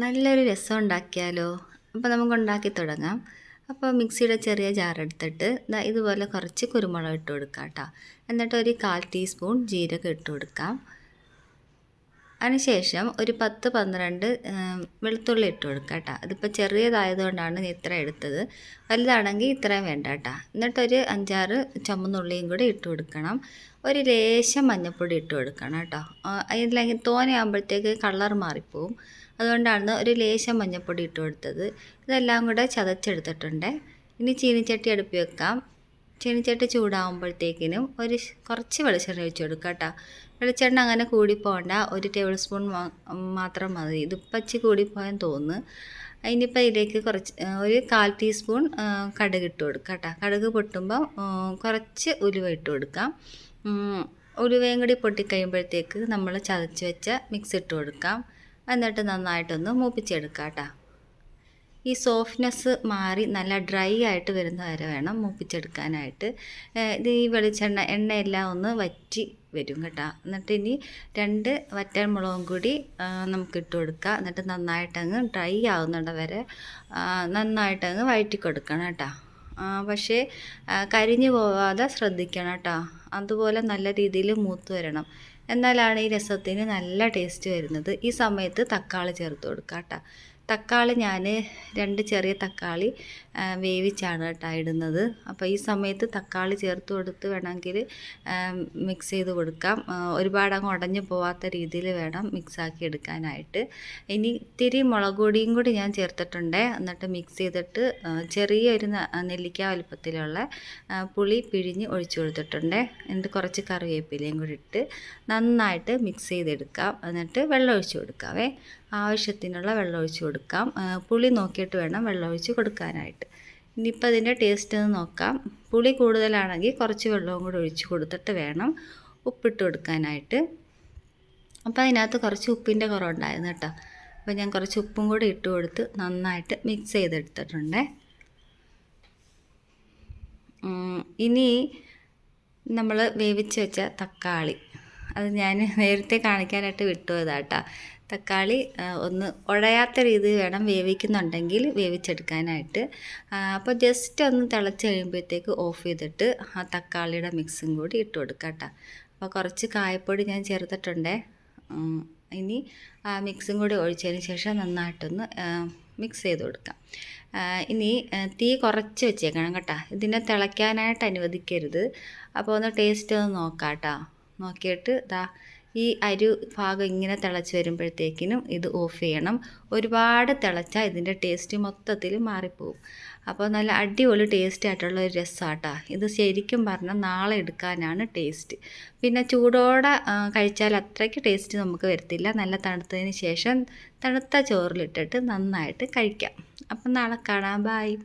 നല്ലൊരു രസം ഉണ്ടാക്കിയാലോ? അപ്പോൾ നമുക്ക് ഉണ്ടാക്കി തുടങ്ങാം. അപ്പോൾ മിക്സിയുടെ ചെറിയ ജാറെടുത്തിട്ട് ഇതുപോലെ കുറച്ച് കുരുമുളക് ഇട്ട് കൊടുക്കാം കേട്ടോ. എന്നിട്ട് ഒരു കാൽ ടീസ്പൂൺ ജീരകം ഇട്ട് കൊടുക്കാം. അതിനുശേഷം ഒരു പത്ത് പന്ത്രണ്ട് വെളുത്തുള്ളി ഇട്ട് കൊടുക്കാം കേട്ടോ. അതിപ്പോൾ ചെറിയതായതുകൊണ്ടാണ് ഇത്ര എടുത്തത്. വലുതാണെങ്കിൽ ഇത്രയും വേണ്ട കേട്ടോ. എന്നിട്ടൊരു അഞ്ചാറ് ചമ്മന്നുള്ളിയും കൂടി ഇട്ട് കൊടുക്കണം. ഒരു ലേശം മഞ്ഞൾപ്പൊടി ഇട്ട് കൊടുക്കണം കേട്ടോ. അല്ലെങ്കിൽ തോനെയാകുമ്പോഴത്തേക്ക് കളർ മാറിപ്പോവും. അതുകൊണ്ടാണ് ഒരു ലേശം മഞ്ഞൾപ്പൊടി ഇട്ട് കൊടുത്തത്. ഇതെല്ലാം കൂടെ ചതച്ചെടുത്തിട്ടുണ്ട്. ഇനി ചീനിച്ചട്ടി അടുപ്പി വെക്കാം. ചീനിച്ചട്ടി ചൂടാകുമ്പോഴത്തേക്കിനും ഒരു കുറച്ച് വെളിച്ചെണ്ണ ഒഴിച്ച് കൊടുക്കാം കേട്ടോ. വെളിച്ചെണ്ണ അങ്ങനെ കൂടിപ്പോകണ്ട ഒരു ടേബിൾ സ്പൂൺ മാത്രം മതി. ഇതിപ്പച്ചി കൂടിപ്പോയെന്ന് തോന്നുന്നു. അതിനിപ്പോൾ ഇതിലേക്ക് കുറച്ച് ഒരു കാൽ ടീസ്പൂൺ കടുക് ഇട്ട് കൊടുക്കാം കേട്ടോ. കടുക് പൊട്ടുമ്പോൾ കുറച്ച് ഉലുവ ഇട്ട് കൊടുക്കാം. ഉലുവയും കൂടി പൊട്ടിക്കഴിയുമ്പോഴത്തേക്ക് നമ്മൾ ചതച്ച് വെച്ച മിക്സ് ഇട്ട് കൊടുക്കാം. എന്നിട്ട് നന്നായിട്ടൊന്ന് മൂപ്പിച്ചെടുക്കുക കേട്ടോ ഈ സോഫ്റ്റ്നെസ് മാറി നല്ല ഡ്രൈ ആയിട്ട് വരുന്ന വരെ വേണം മൂപ്പിച്ചെടുക്കാനായിട്ട്. ഇത് ഈ വെളിച്ചെണ്ണ എണ്ണയെല്ലാം ഒന്ന് വറ്റി വരും കേട്ടോ. എന്നിട്ട് ഇനി രണ്ട് വറ്റൽ മുളകും കൂടി നമുക്ക് ഇട്ട് കൊടുക്കുക എന്നിട്ട് നന്നായിട്ടങ്ങ് ഡ്രൈ ആവുന്നുണ്ട് വരെ നന്നായിട്ടങ്ങ് വഴറ്റി കൊടുക്കണം കേട്ടോ പക്ഷേ കരിഞ്ഞു പോവാതെ ശ്രദ്ധിക്കണം കേട്ടോ. അതുപോലെ നല്ല രീതിയിൽ മൂത്ത് വരണം. എന്നാലാണ് ഈ രസത്തിന് നല്ല ടേസ്റ്റ് വരുന്നത്. ഈ സമയത്ത് തക്കാളി ചേർത്ത് കൊടുക്കാം കേട്ടോ തക്കാളി ഞാൻ രണ്ട് ചെറിയ തക്കാളി വേവിച്ചാണ് കേട്ടോ ഇടുന്നത്. അപ്പോൾ ഈ സമയത്ത് തക്കാളി ചേർത്ത് കൊടുത്ത് വേണമെങ്കിൽ മിക്സ് ചെയ്ത് കൊടുക്കാം. ഒരുപാട് അങ്ങ് ഉടഞ്ഞു പോവാത്ത രീതിയിൽ വേണം മിക്സാക്കി എടുക്കാനായിട്ട്. ഇനി ഇത്തിരി മുളക് പൊടിയും കൂടി ഞാൻ ചേർത്തിട്ടുണ്ട്. എന്നിട്ട് മിക്സ് ചെയ്തിട്ട് ചെറിയൊരു നെല്ലിക്ക വലുപ്പത്തിലുള്ള പുളി പിഴിഞ്ഞ് ഒഴിച്ചു കൊടുത്തിട്ടുണ്ട്. എന്നിട്ട് കുറച്ച് കറിവേപ്പിലയും കൂടി ഇട്ട് നന്നായിട്ട് മിക്സ് ചെയ്തെടുക്കാം. എന്നിട്ട് വെള്ളം ഒഴിച്ചു കൊടുക്കാവേ. ആവശ്യത്തിനുള്ള വെള്ളം ഒഴിച്ച് കൊടുക്കാം പുളി നോക്കിയിട്ട് വേണം വെള്ളം ഒഴിച്ച് കൊടുക്കാനായിട്ട്. ഇനിയിപ്പോൾ അതിന്റെ ടേസ്റ്റ് ഒന്ന് നോക്കാം. പുളി കൂടുതലാണെങ്കിൽ കുറച്ച് വെള്ളവും കൂടി ഒഴിച്ച് കൊടുത്തിട്ട് വേണം ഉപ്പിട്ട് കൊടുക്കാനായിട്ട്. അപ്പോൾ അതിനകത്ത് കുറച്ച് ഉപ്പിന്റെ കുറവുണ്ടായിരുന്നു കേട്ടോ. അപ്പോൾ ഞാൻ കുറച്ച് ഉപ്പും കൂടി ഇട്ട് കൊടുത്ത് നന്നായിട്ട് മിക്സ് ചെയ്തെടുത്തിട്ടുണ്ട്. ഇനി നമ്മൾ വേവിച്ച് വെച്ച തക്കാളി. അത് ഞാൻ നേരത്തെ കാണിക്കാനായിട്ട് വിട്ടുപോയതാട്ടോ തക്കാളി ഒന്ന് ഉഴയാത്ത രീതിയിൽ വേണം വേവിക്കുന്നുണ്ടെങ്കിൽ വേവിച്ചെടുക്കാനായിട്ട്. അപ്പോൾ ജസ്റ്റ് ഒന്ന് തിളച്ച് കഴിയുമ്പോഴത്തേക്ക് ഓഫ് ചെയ്തിട്ട് ആ തക്കാളിയുടെ മിക്സും കൂടി ഇട്ട് കൊടുക്കാം കേട്ടോ. അപ്പോൾ കുറച്ച് കായപ്പൊടി ഞാൻ ചേർത്തിട്ടുണ്ട്. ഇനി ആ മിക്സും കൂടി ഒഴിച്ചതിന് ശേഷം നന്നായിട്ടൊന്ന് മിക്സ് ചെയ്ത് കൊടുക്കാം. ഇനി തീ കുറച്ച് വെച്ചേക്കണം കേട്ടോ. ഇതിനെ തിളയ്ക്കാനായിട്ട് അനുവദിക്കരുത്. അപ്പോൾ ഒന്ന് ടേസ്റ്റ് ഒന്ന് നോക്കാം കേട്ടോ. നോക്കിയിട്ട് ഇതാ ഈ അരി ഭാഗം ഇങ്ങനെ തിളച്ച് വരുമ്പോഴത്തേക്കിനും ഇത് ഓഫ് ചെയ്യണം. ഒരുപാട് തിളച്ചാൽ ഇതിന്റെ ടേസ്റ്റ് മൊത്തത്തിൽ മാറിപ്പോവും. അപ്പോൾ നല്ല അടിപൊളി ടേസ്റ്റ് ആയിട്ടുള്ള ഒരു രസമാട്ടോ ഇത് ശരിക്കും പറഞ്ഞാൽ നാളെ എടുക്കാനാണ് ടേസ്റ്റ് പിന്നെ ചൂടോടെ കഴിച്ചാൽ അത്രയ്ക്ക് ടേസ്റ്റ് നമുക്ക് വരത്തില്ല. നല്ല തണുത്തതിന് ശേഷം തണുത്ത ചോറിലിട്ടിട്ട് നന്നായിട്ട് കഴിക്കാം. അപ്പം നാളെ കാണാം. ബായ്